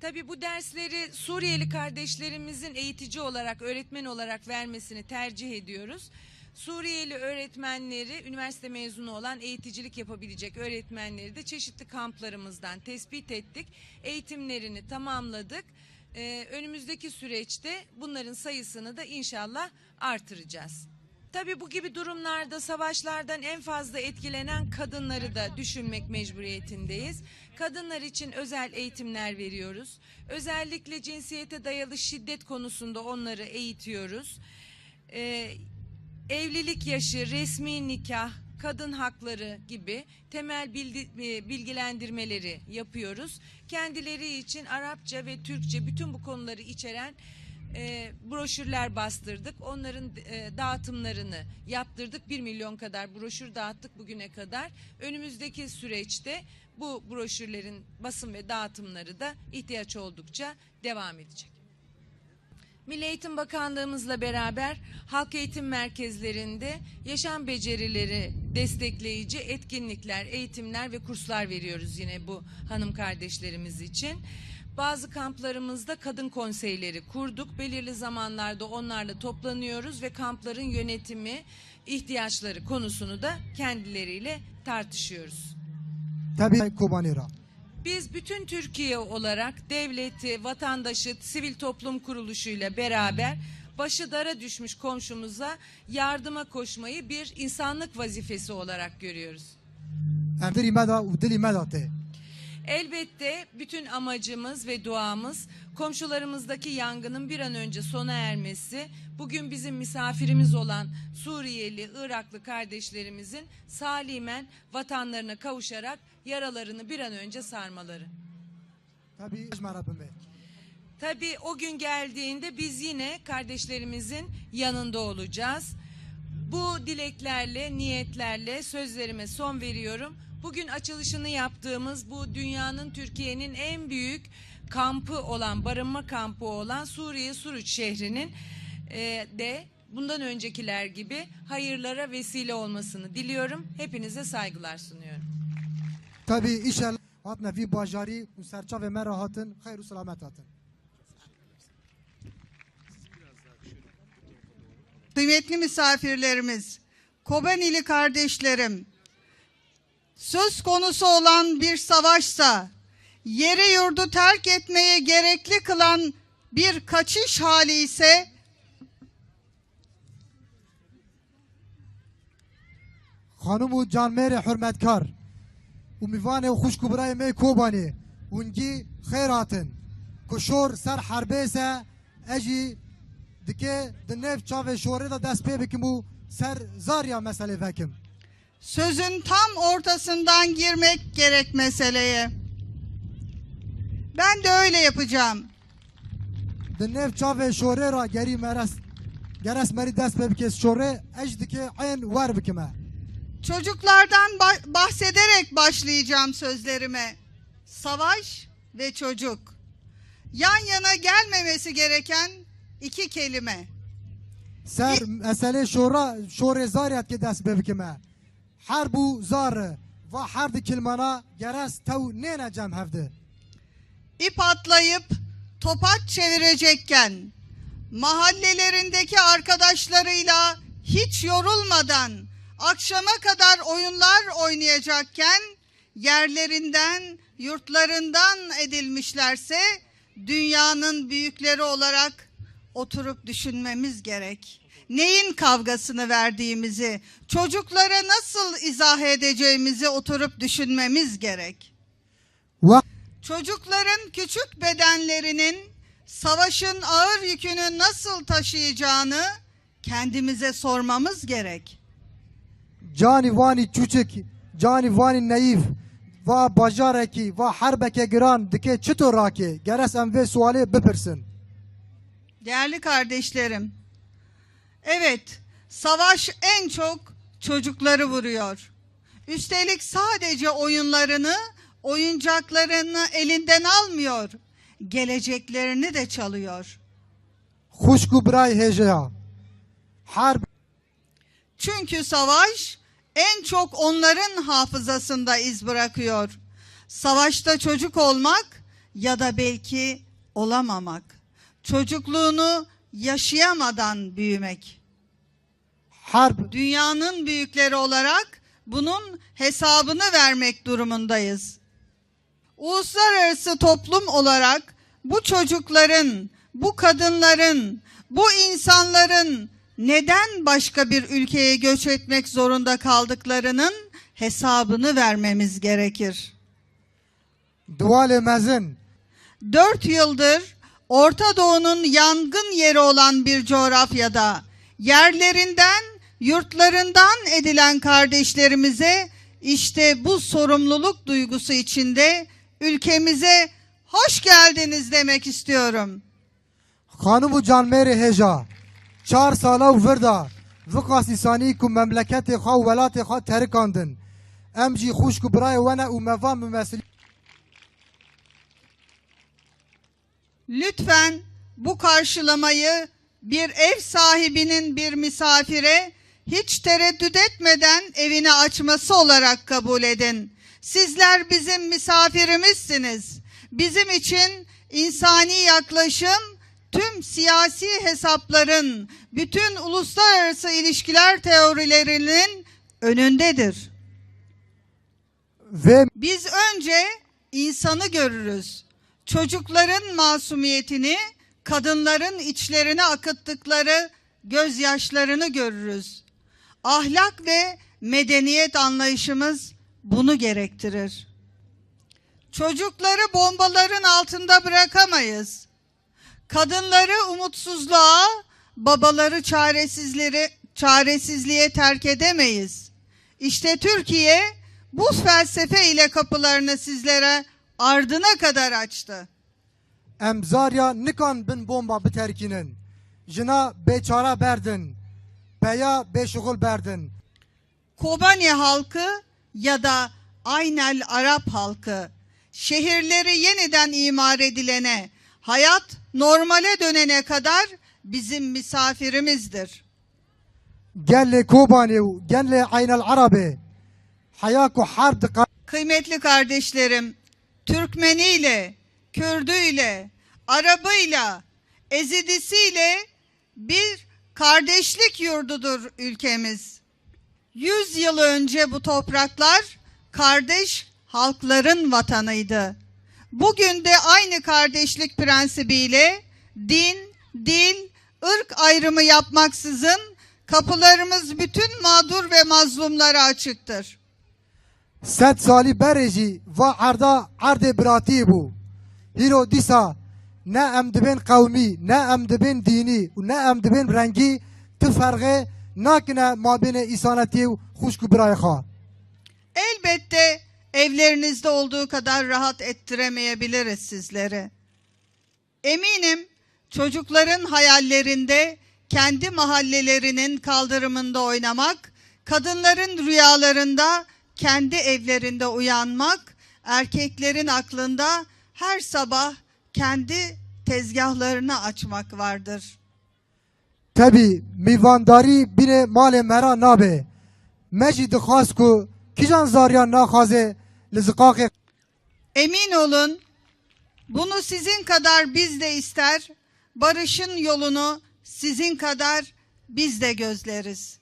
Tabii bu dersleri Suriyeli kardeşlerimizin eğitici olarak, öğretmen olarak vermesini tercih ediyoruz. Suriyeli öğretmenleri, üniversite mezunu olan eğiticilik yapabilecek öğretmenleri de çeşitli kamplarımızdan tespit ettik. Eğitimlerini tamamladık. Ee, önümüzdeki süreçte bunların sayısını da inşallah artıracağız. Tabii bu gibi durumlarda savaşlardan en fazla etkilenen kadınları da düşünmek mecburiyetindeyiz. Kadınlar için özel eğitimler veriyoruz. Özellikle cinsiyete dayalı şiddet konusunda onları eğitiyoruz. Ee, evlilik yaşı, resmi nikah, kadın hakları gibi temel e, bilgilendirmeleri yapıyoruz. Kendileri için Arapça ve Türkçe bütün bu konuları içeren e, broşürler bastırdık. Onların e, dağıtımlarını yaptırdık. 1 milyon kadar broşür dağıttık bugüne kadar. Önümüzdeki süreçte bu broşürlerin basım ve dağıtımları da ihtiyaç oldukça devam edecek. Milli Eğitim Bakanlığımızla beraber halk eğitim merkezlerinde yaşam becerileri destekleyici etkinlikler, eğitimler ve kurslar veriyoruz yine bu hanım kardeşlerimiz için. Bazı kamplarımızda kadın konseyleri kurduk. Belirli zamanlarda onlarla toplanıyoruz ve kampların yönetimi, ihtiyaçları konusunu da kendileriyle tartışıyoruz. tabii Kobanera. Biz bütün Türkiye olarak devleti, vatandaşı, sivil toplum kuruluşuyla beraber başı dara düşmüş komşumuza yardıma koşmayı bir insanlık vazifesi olarak görüyoruz. Em dilî me Elbette bütün amacımız ve duamız komşularımızdaki yangının bir an önce sona ermesi, bugün bizim misafirimiz olan Suriyeli, Iraklı kardeşlerimizin salimen vatanlarına kavuşarak yaralarını bir an önce sarmaları. Tabii ejmara bime. Tabii o gün geldiğinde biz yine kardeşlerimizin yanında olacağız. Bu dileklerle, niyetlerle sözlerime son veriyorum. Bugün açılışını yaptığımız bu dünyanın Türkiye'nin en büyük kampı olan, barınma kampı olan Suriye Suruç şehrinin e, de bundan öncekiler gibi hayırlara vesile olmasını diliyorum. Hepinize saygılar sunuyorum. Tabii inşallah hatne vî bajarî û serçavê me re hatin xeyr û selamet hatin. Kıymetli misafirlerimiz, Kobanili kardeşlerim, söz konusu olan bir savaşsa, yeri yurdu terk etmeye gerekli kılan bir kaçış hali ise Xanım û canmêrê hürmetkar û mivanê û xuşk û birayê me Kobanî hûn gî xêr hatin. Ku şor ser herbê se ez jî dike di nêv çavê şorê de dest sözün tam ortasından girmek gerek meseleye. Ben de öyle yapacağım. Di nêv çavê şorê ra gerî meres geres merî dest pê bike şorê ez dike ayên wer bikime. Çocuklardan ba- bahsederek başlayacağım sözlerime. Savaş ve çocuk. Yan yana gelmemesi gereken iki kelime. Ser meselê şora şorê zaryat ke dest pê Her bu zarı ve her kilmana geres tew nêne cem hevdi. İp atlayıp topaç çevirecekken, mahallelerindeki arkadaşlarıyla hiç yorulmadan akşama kadar oyunlar oynayacakken yerlerinden, yurtlarından edilmişlerse dünyanın büyükleri olarak oturup düşünmemiz gerek. Neyin kavgasını verdiğimizi, çocuklara nasıl izah edeceğimizi oturup düşünmemiz gerek. Ve Çocukların küçük bedenlerinin savaşın ağır yükünü nasıl taşıyacağını kendimize sormamız gerek. cani vani çuçik, cani vani naif ve bajareki ve herbeke giran dike çito raki geres em ve suali bipirsin. Değerli kardeşlerim, evet savaş en çok çocukları vuruyor. Üstelik sadece oyunlarını, oyuncaklarını elinden almıyor, geleceklerini de çalıyor. Xuşku biray hejeya. Her Çünkü savaş en çok onların hafızasında iz bırakıyor. Savaşta çocuk olmak ya da belki olamamak. Çocukluğunu yaşayamadan büyümek. Harp Dünyanın büyükleri olarak bunun hesabını vermek durumundayız. Uluslararası toplum olarak bu çocukların, bu kadınların, bu insanların neden başka bir ülkeye göç etmek zorunda kaldıklarının hesabını vermemiz gerekir. dual mezin Dört yıldır Orta Doğu'nun yangın yeri olan bir coğrafyada yerlerinden, yurtlarından edilen kardeşlerimize işte bu sorumluluk duygusu içinde ülkemize hoş geldiniz demek istiyorum. Hanım Canmeri Heja, çar sala uvrda, vukasisani ku memleketi xav velati xav terikandın. Em jî xuşk birayê wene û meva mümessilî Lütfen bu karşılamayı bir ev sahibinin bir misafire hiç tereddüt etmeden evini açması olarak kabul edin. Sizler bizim misafirimizsiniz. Bizim için insani yaklaşım tüm siyasi hesapların, bütün uluslararası ilişkiler teorilerinin önündedir. ve Biz önce insanı görürüz. Çocukların masumiyetini, kadınların içlerine akıttıkları gözyaşlarını görürüz. Ahlak ve medeniyet anlayışımız bunu gerektirir. Çocukları bombaların altında bırakamayız. Kadınları umutsuzluğa, babaları çaresizleri çaresizliğe terk edemeyiz. İşte Türkiye bu felsefe ile kapılarını sizlere ardına kadar açtı. Em zarya nikan bin bomba biterkinin. Jina beçara berdin. Peya beşugul berdin. Kobani halkı ya da Aynel Arap halkı şehirleri yeniden imar edilene, hayat normale dönene kadar bizim misafirimizdir. Gelle Kobani, gelle Aynel Arabi. Hayaku hardı Kıymetli kardeşlerim, Türkmeniyle, Kürdüyle, Arabıyla, Ezidisiyle bir kardeşlik yurdudur ülkemiz. Yüz yıl önce bu topraklar kardeş halkların vatanıydı. Bugün de aynı kardeşlik prensibiyle din, dil, ırk ayrımı yapmaksızın kapılarımız bütün mağdur ve mazlumlara açıktır. Sed salî berê jî va erda erdê biratî bû. Hîro dîsa ne em dibin qewmî, ne em dibin dînî û ne em dibin rengî tu ferğê nakine mabênê îsanetiyê û xuşk û. Elbette evlerinizde olduğu kadar rahat ettiremeyebiliriz sizleri. Eminim çocukların hayallerinde kendi mahallelerinin kaldırımında oynamak, kadınların rüyalarında kendi evlerinde uyanmak, erkeklerin aklında her sabah kendi tezgahlarını açmak vardır. Tabi mivandari bine male mera nabe. Mecid khas kijan zarya nakhaze lizqaqe. Emin olun bunu sizin kadar biz de ister, barışın yolunu sizin kadar biz de gözleriz.